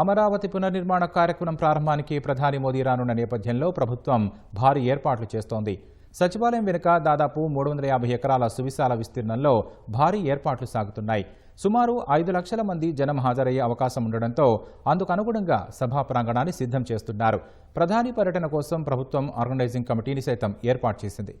అమరావతి పునర్నిర్మాణ కార్యక్రమం ప్రారంభానికి ప్రధాని మోదీ రానున్న నేపథ్యంలో ప్రభుత్వం భారీ ఏర్పాట్లు చేస్తోంది. సచివాలయం వెనుక దాదాపు మూడు వందల యాభై ఎకరాల సువిశాల విస్తీర్ణంలో భారీ ఏర్పాట్లు సాగుతున్నాయి. సుమారు ఐదు లక్షల మంది జనం హాజరయ్యే అవకాశం ఉండడంతో అందుకు అనుగుణంగా సభా ప్రాంగణాన్ని సిద్ధం చేస్తున్నారు. ప్రధాని పర్యటన కోసం ప్రభుత్వం ఆర్గనైజింగ్ కమిటీని సైతం ఏర్పాటు చేసింది.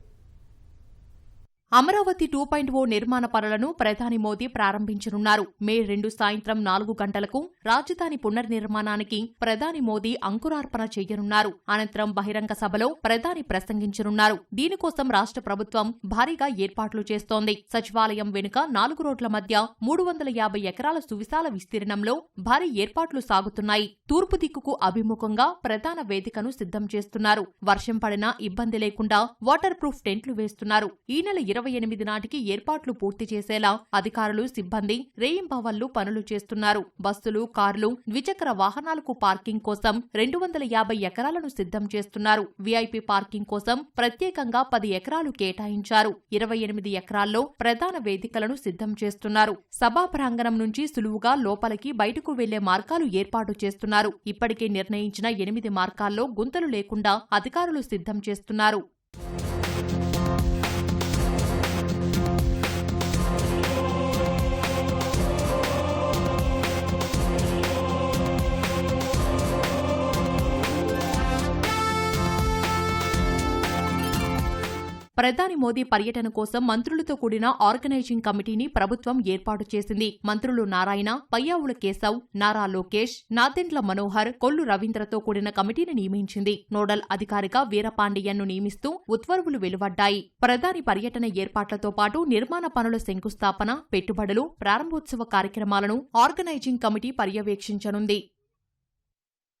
అమరావతి టూ పాయింట్ ఓ నిర్మాణ పనులను ప్రధాని మోదీ ప్రారంభించనున్నారు. మే రెండు సాయంత్రం నాలుగు గంటలకు రాజధాని పునర్నిర్మాణానికి ప్రధాని మోదీ అంకురార్పణ చేయనున్నారు. అనంతరం బహిరంగ సభలో ప్రధాని ప్రసంగించనున్నారు. దీనికోసం రాష్ట్ర ప్రభుత్వం భారీగా ఏర్పాట్లు చేస్తోంది. సచివాలయం వెనుక నాలుగు రోడ్ల మధ్య మూడు వందల యాభై ఎకరాల సువిశాల విస్తీర్ణంలో భారీ ఏర్పాట్లు సాగుతున్నాయి. తూర్పు దిక్కుకు అభిముఖంగా ప్రధాన వేదికను సిద్ధం చేస్తున్నారు. వర్షం పడినా ఇబ్బంది లేకుండా వాటర్ ప్రూఫ్ టెంట్లు వేస్తున్నారు. ఈ నెల ఇరవై ఎనిమిది నాటికి ఏర్పాట్లు పూర్తి చేసేలా అధికారులు సిబ్బంది రేయింబవళ్ళు పనులు చేస్తున్నారు. బస్సులు కార్లు ద్విచక్ర వాహనాలకు పార్కింగ్ కోసం రెండు వందల యాభై ఎకరాలను సిద్ధం చేస్తున్నారు. వీఐపీ పార్కింగ్ కోసం ప్రత్యేకంగా పది ఎకరాలు కేటాయించారు. ఇరవై ఎనిమిది ఎకరాల్లో ప్రధాన వేదికలను సిద్ధం చేస్తున్నారు. సభా ప్రాంగణం నుంచి సులువుగా లోపలికి బయటకు వెళ్ళే మార్గాలు ఏర్పాటు చేస్తున్నారు. ఇప్పటికే నిర్ణయించిన ఎనిమిది మార్గాల్లో గుంతలు లేకుండా అధికారులు సిద్ధం చేస్తున్నారు. ప్రధాని మోదీ పర్యటన కోసం మంత్రులతో కూడిన ఆర్గనైజింగ్ కమిటీని ప్రభుత్వం ఏర్పాటు చేసింది. మంత్రులు నారాయణ పయ్యావుల కేశవ్ నారా లోకేష్ నాదెండ్ల మనోహర్ కొల్లు రవీంద్రతో కూడిన కమిటీని నియమించింది. నోడల్ అధికారిగా వీరపాండియన్ను నియమిస్తూ ఉత్తర్వులు వెలువడ్డాయి. ప్రధాని పర్యటన ఏర్పాట్లతో పాటు నిర్మాణ పనుల శంకుస్థాపన పెట్టుబడులు ప్రారంభోత్సవ కార్యక్రమాలను ఆర్గనైజింగ్ కమిటీ పర్యవేక్షించనుంది.